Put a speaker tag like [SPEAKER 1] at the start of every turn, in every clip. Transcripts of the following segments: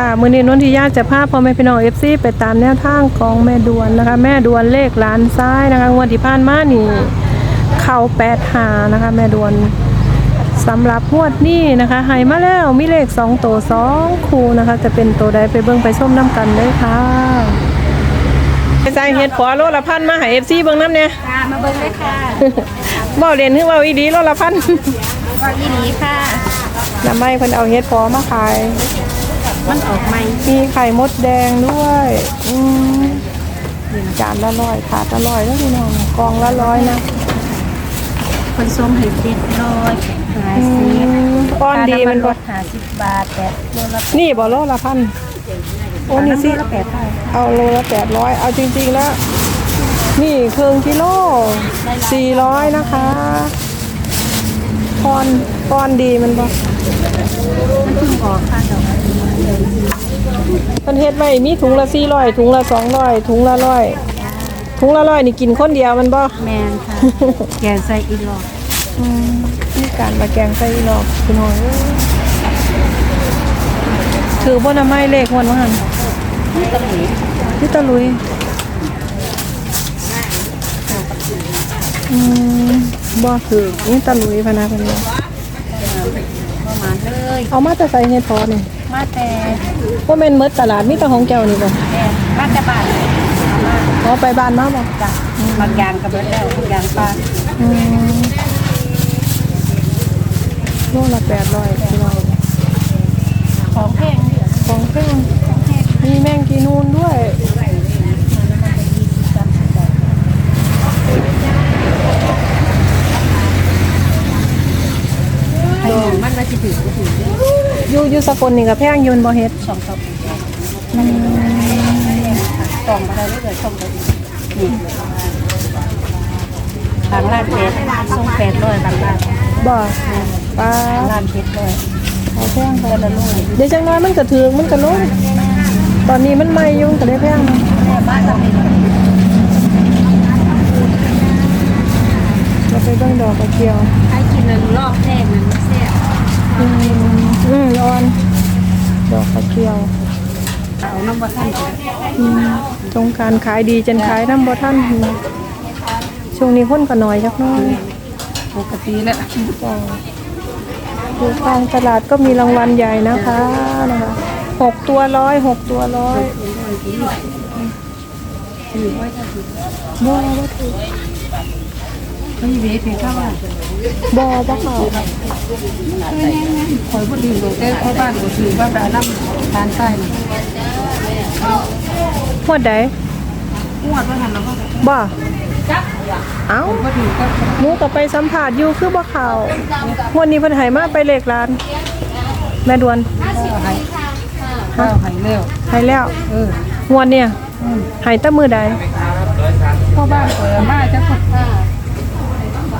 [SPEAKER 1] ค่ะมือนี้นนทิยาจะพาพ่อแม่พี่น้องเอฟซีไปตามแนวทางของแม่ดวนนะคะ แม่ดวนเลขล้านซ้ายนะคะงวดที่ผ่านมานี่เข่าแปดหานะคะ แม่ดวนสำหรับงวดนี้นะคะให้มาแล้วมีเลขสองตัวสองคู่นะคะ จะเป็นตัวใดไปเบิ่งไปส้มน้ำกันเลยค่ะใจเฮ็ดขอโลละพันมาให้เอฟซีเบิ่งน้ำเนี่ย
[SPEAKER 2] ค่ะมาเบิ่งเลยค่ะ
[SPEAKER 1] บ่เรียนคือว่าอีดีโลละพัน
[SPEAKER 2] ว่าอีหลีค่ะ
[SPEAKER 1] น้ำไม่เพิ่นเอาเฮ็ดพอมาขาย
[SPEAKER 2] มันออกใหม่
[SPEAKER 1] มีไข่มดแดงด้วยอืมจานละร้อยถาดละร้อยแล้วพี่น้องกองละร้อยนะ
[SPEAKER 2] คนส้มให้เจ็ดร้อยหา
[SPEAKER 1] อื
[SPEAKER 2] สิบ
[SPEAKER 1] มก้อนดีมัน
[SPEAKER 2] ล
[SPEAKER 1] ก็
[SPEAKER 2] ดหาสิบบาทแต่โลละ
[SPEAKER 1] นี่บ่โลละพันโอ้นี่สิ
[SPEAKER 2] ละแปดเท่า
[SPEAKER 1] เอาโลละแปดร้อยเอาจริงๆแล้วนี่ครึ่งกิโลสี่ร้อยนะคะก้อนก้อนดีมันบ่
[SPEAKER 2] มันเพิ่งออกค่ะดอ ก
[SPEAKER 1] มันเฮ็ดไว้มีถุงละสี่ร้อยถุงละสองร้อยถุงละร้อยถุงละร้อยนี่กินคนเดียวมันบ่
[SPEAKER 2] แมนค่ะ แกงใส่อีหลอก
[SPEAKER 1] อืมนี่การมาแกงไส้หลอกคุณหน่อยเอ้ยถือบ่น้ำไม้เลขวันว่าหัน
[SPEAKER 2] นี่ตะหลี
[SPEAKER 1] พี่ตะลุยอืมบ่ถือนี่ตะลุยพะนะคนนี้
[SPEAKER 2] ประมาณเลย
[SPEAKER 1] เอามาแต่ใส่เฮ็ดพอนี่
[SPEAKER 2] มาแต่
[SPEAKER 1] บ่แม่นหมดตลาดมีแต่ของแก้วนี่บ่
[SPEAKER 2] แต่มาแต่บ้าน
[SPEAKER 1] เอาไปบ้านมาบ่
[SPEAKER 2] จ้ะบางอย่างกับเบิดแล้วบางอย่างปลา
[SPEAKER 1] อืมโลละ800พี่น้อง
[SPEAKER 2] ของแพงเนี่ย
[SPEAKER 1] ของแพงมีแมงกีนูนด้วย
[SPEAKER 2] ดองมันมาสิถือก็ถือ
[SPEAKER 1] อยู่อยู่สกลนี่ก็แพงอยืนบ่เฮ็ด
[SPEAKER 2] สองสองมันสองอะไรไม่เกิดสองไปนี่บางร้านเพชรส่งแปดร้อยบางร้าน
[SPEAKER 1] บ่ปลา
[SPEAKER 2] ร้านเพชรร้อย
[SPEAKER 1] เอาแพงไป
[SPEAKER 2] ละลูก
[SPEAKER 1] เดี๋ยวจังน้อยมันก็ถึงมันก็ลงตอนนี้มันใหม่ยู่มันก็ได้แพง
[SPEAKER 2] แม่บ้านเราเป็น
[SPEAKER 1] เราไปเบิ่งดอกกระเจียว
[SPEAKER 2] ใครกินเลยรอบแรกมันแซ่บ
[SPEAKER 1] อืมอืมอ่อน ดอกกระเจียว
[SPEAKER 2] เอาน้ำบะท่าน
[SPEAKER 1] อืมตรงการขายดีจนขายน้ำบ่ทันช่วงนี้คนก็น้อยจักหน้อย
[SPEAKER 2] ปกติแล้ว
[SPEAKER 1] จ้าอยู่กลางตลาดก็มีรางวัลใหญ่นะคะนะคะหกตัวร้อยหกตัวร้อยบ่บ่ถูก
[SPEAKER 2] ไม่มีเพียงข้าวบ้าน
[SPEAKER 1] บ่บ่เขา
[SPEAKER 2] คอยพูดถึงตรงเต้ข้าวบ้านก็ถือว่าแบบน้ำทานใต้น่ะ
[SPEAKER 1] หวดใด
[SPEAKER 2] งวดว่าหันแล้วก็
[SPEAKER 1] บ่เอ้า
[SPEAKER 2] พูดถึงก็
[SPEAKER 1] หมูก็ไปสัมผัสอยู่คือบ่เขางวันนี้เพิ่นให้มาไปเลขร้าน แม่ดวน
[SPEAKER 2] หายข้าวหายเร็ว
[SPEAKER 1] ให้แล้ว
[SPEAKER 2] เออง
[SPEAKER 1] วดเนี่ยให้แตะมือใด
[SPEAKER 2] พ่อบ้านเปิดมาจะกด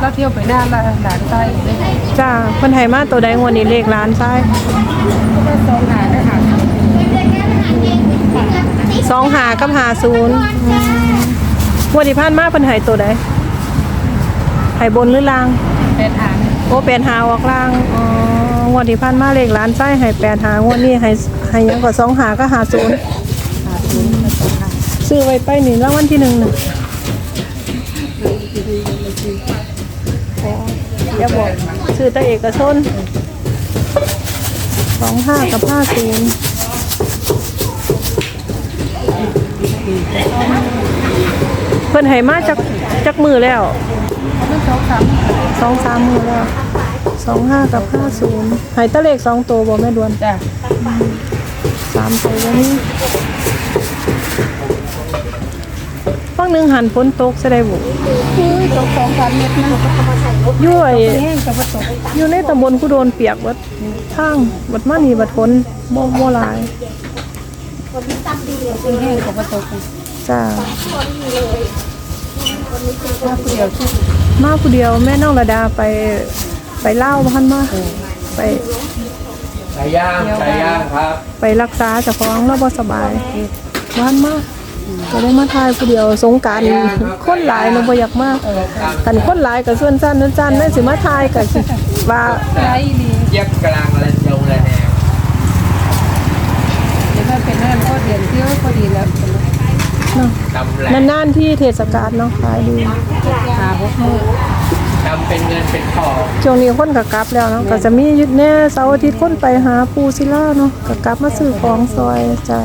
[SPEAKER 2] เราเที่ยวไปหน้าละหลานใต้เลย
[SPEAKER 1] จ้าเพิ่นให้มาตัวใดงวดนี้เลขร้านซ้าย
[SPEAKER 2] ก็สองหาได้หา
[SPEAKER 1] สองหากับหาศูนย์อืมงวดที่ผ่านมาเพิ่นให้ตัวใดให้บนหรือล่าง
[SPEAKER 2] เป็นหา
[SPEAKER 1] โอ้แปดหาออกล่างอ๋องวดที่ผ่านมาเลขร้านซ้ายให้แปดหางวดนี้ให้ให้หยังก็สองหาก็หาศูนย์
[SPEAKER 2] หาศูนย์มาสองหา
[SPEAKER 1] ซื้อไว้ไปนี่รางวัลที่หนึ่งน่ะอ๋อ อย่าบอกซื้อแต่เอกชนสองห้ากับห้าศูนย์เพิ่นให้มาจากจากมือแล้ว
[SPEAKER 2] มันสองสาม
[SPEAKER 1] สองสามมือแล้วสองห้ากับห้าศูนย์ให้แตะเลขสองตัวบ่แม่ดวน
[SPEAKER 2] จ้ะ
[SPEAKER 1] สามตัววันนี้ฟังหนึ่งหันฝนตกแสดงบุ
[SPEAKER 2] ตกสองสามเม็ดนะ
[SPEAKER 1] ยุ่ย
[SPEAKER 2] แห้งกับผสม
[SPEAKER 1] อยู่ในตำบลกูโดนเปียกวัดทางวัดมานีวัดฝนบ่บ่หลาย
[SPEAKER 2] แห้งกับผสม
[SPEAKER 1] จ้า
[SPEAKER 2] ถ้าผู้เดียวชื่อ
[SPEAKER 1] มาผู้เดียวแม่น้องระดาไปไปเล่าวบ้านมาไป
[SPEAKER 3] ไก่ย่างไก่ย่างครับ
[SPEAKER 1] ไปรักษาเจ้าของแล้วบ่สบายบ้านมา ก็ได้มาทายผู้เดียวสงกรารคนหลายเนาะบ่อยากมาคันคนหลายก็ส่วนสั้นนั้นสั้นแม่สิมาทายก็สิว่า
[SPEAKER 2] ไรลี
[SPEAKER 3] เจี๊ยบกำลังอะไรเจียวอะไรแนว
[SPEAKER 2] เรียนเที่ยวพอดีแล้ว
[SPEAKER 1] เนาะ
[SPEAKER 3] ดำแหลก
[SPEAKER 1] นานๆที่เทศกาลเนาะขายดี
[SPEAKER 2] หาหกมือ
[SPEAKER 3] ดำเป็นเงินเป็นทอง
[SPEAKER 1] ช่วงนี้คนก็กลับแล้วเนาะก็จะมีหยุดแน่เสาร์อาทิตย์คนไปหาปูศิลาเนาะก็กลับมาซื้อของซอยจ้า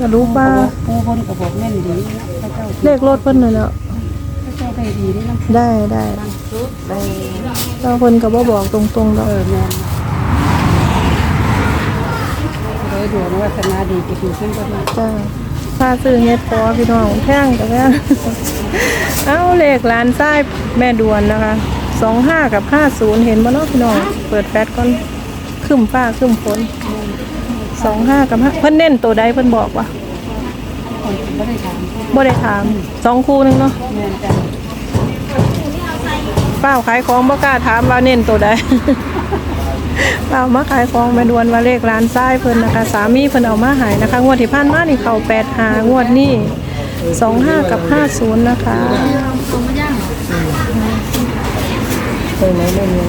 [SPEAKER 1] ก็รู้ว่า
[SPEAKER 2] ผู้คนกับผมแม่นดีพระเจ้า
[SPEAKER 1] เลขรถเพิ่นน่ะเนาะ
[SPEAKER 2] พระเจ้าได้ดีนี่น้
[SPEAKER 1] ได้ได้ำ
[SPEAKER 2] ไป
[SPEAKER 1] แล้วเพิ่นก็บ่บอกตรงๆดอก
[SPEAKER 2] เออแม่นเลยดวงวัฒนาดีจะอยู่ขึ้นก็ดี
[SPEAKER 1] จ้าพาซื้อเฮ็ดพอพี่น้องแพงแต่แพงเอาเลขร้านทรายแม่ดวนนะคะ25กับ50เห็นบ่เนาะพี่น้องเปิดแฟลชก่อนครึ้มฟ้าครึ้มฝน 25กับ5เพิ่นเน้นตัวใดเพิ่นบอกว่า
[SPEAKER 2] ไม่ได้ถาม
[SPEAKER 1] บ่ได้ถามสองคู่หนึงเนาะ
[SPEAKER 2] แม่นจ้ะ
[SPEAKER 1] เป้าขายของบ่กล้าถามว่าเน้นตัวใด เป้ามาขายของม่ดวนว่าเลขร้านทรายเพิ่นนะคะ สามีเพิ่นเอามาใหายนะคะ งวดที่ผ่านมานี่เข้า8หางวดนี้25กับ50นะคะไปไหนไม่มี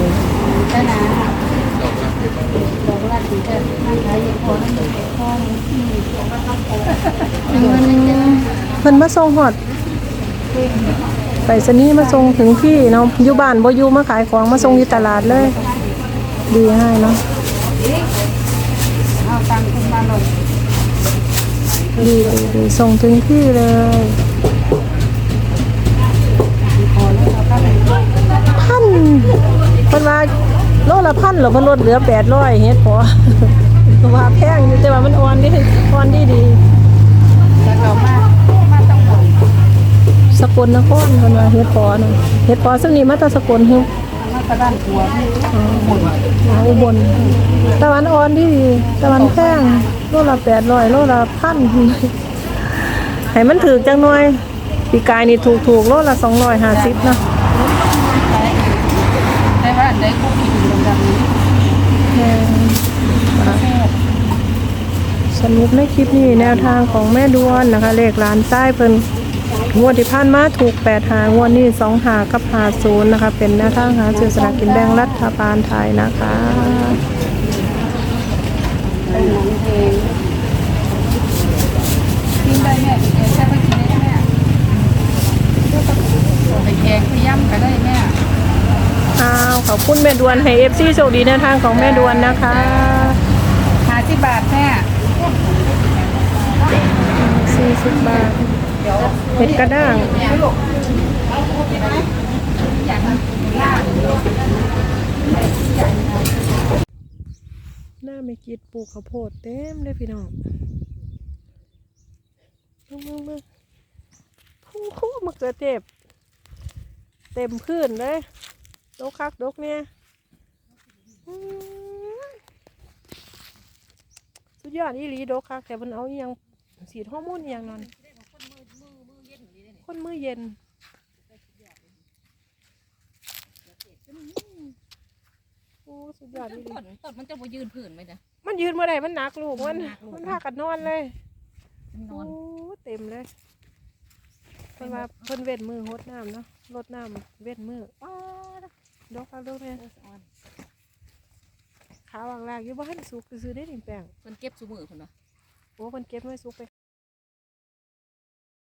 [SPEAKER 2] ได้นะดอกลาดีจะนั่งขายยังพอนั่งอยู่ในห้อง
[SPEAKER 1] เพิ่นมาส่งฮอดไปสนีมาส่งถึงที่เนาะอยู่บ้านบ่อยู่มาขายของมาส่งอยู่ตลาดเลย ดีให้เนาะดีดีดีส่งถึงที่เลย นเหรอเพิ่นลดเหลือ800เฮ็ดพอว่าแพงอยู่แต่ว่ามันอ่อนดีอ่อนดีดี
[SPEAKER 2] แต่เรามามาต้องหมด
[SPEAKER 1] สกลนครเพิ่นว่าเฮ็ดพอนะเฮ็ดพอซึ่งนี่มาต่สกลฮึ
[SPEAKER 2] มาตะด้านตัวนี่
[SPEAKER 1] อ๋ออุบลตะวันอ่อนดีดีตะวันแพงโลละ800โลละพันให้มันถูกจังหน่อยปีกายนี่ถูกถูกโลละ250เนาสิบนะ
[SPEAKER 2] ได้ว่าได้คุกกินดำๆนี้
[SPEAKER 1] แพง สรุปในคลิปนี้แนวทางของแม่ดวนนะคะ เลขร้านใต้เพิ่นงวดที่ผ่านมาถูก 8 หางวดนี้ 2 หากับหาศูนย์นะคะ เป็นแนวทางหาซื้อสลากกินแบ่งรัฐบาลไทยนะคะ
[SPEAKER 2] กินได้แม่แค่ไปกินได้แม่ไปแกงไปย่ำก็ได้แม่
[SPEAKER 1] อ้าวขอบคุณแม่ดวนให้ FC โชคดีแนวทางของแม่ดวนนะคะ
[SPEAKER 2] หาสิบบาทแม่
[SPEAKER 1] 40บบาทเห็ดกระด้างหน้าไม่กิดปลูกข้าวโพดเต็มเลยพี่น้องมึงมึงมึงคู่คู่มะเขือเทศเต็มพื้นเลยดกคักดกเนี่ย ดยอดอีหลีดกคักแต่มันเอาอหยังสีดฮอร์โมนอหยังนั่นคนมือเย็นโอ้สุดยอดอีหลี
[SPEAKER 4] ต้นต้นมันจะมายืนผื่นไหมเนี่ย
[SPEAKER 1] มันยืนเมื่อไรมันหนักลูกมัน
[SPEAKER 4] มันหนักลูก
[SPEAKER 1] มันพากันนอนเลย
[SPEAKER 4] มันน
[SPEAKER 1] โอ้
[SPEAKER 4] อน
[SPEAKER 1] เต็มเลยเพิ่นว่าเพิ่นเว้นมือหดน้ำเนาะลดน้ำเว้นมืออ้าดอกเอาดอกเนี่ย ขาวางลากอยู่บ้านสุกซื้อได้ดินแปลง
[SPEAKER 4] เพิ่นเก็บสูมือคนวะ
[SPEAKER 1] โอ้เพิ่นเก็บไว้สุกไป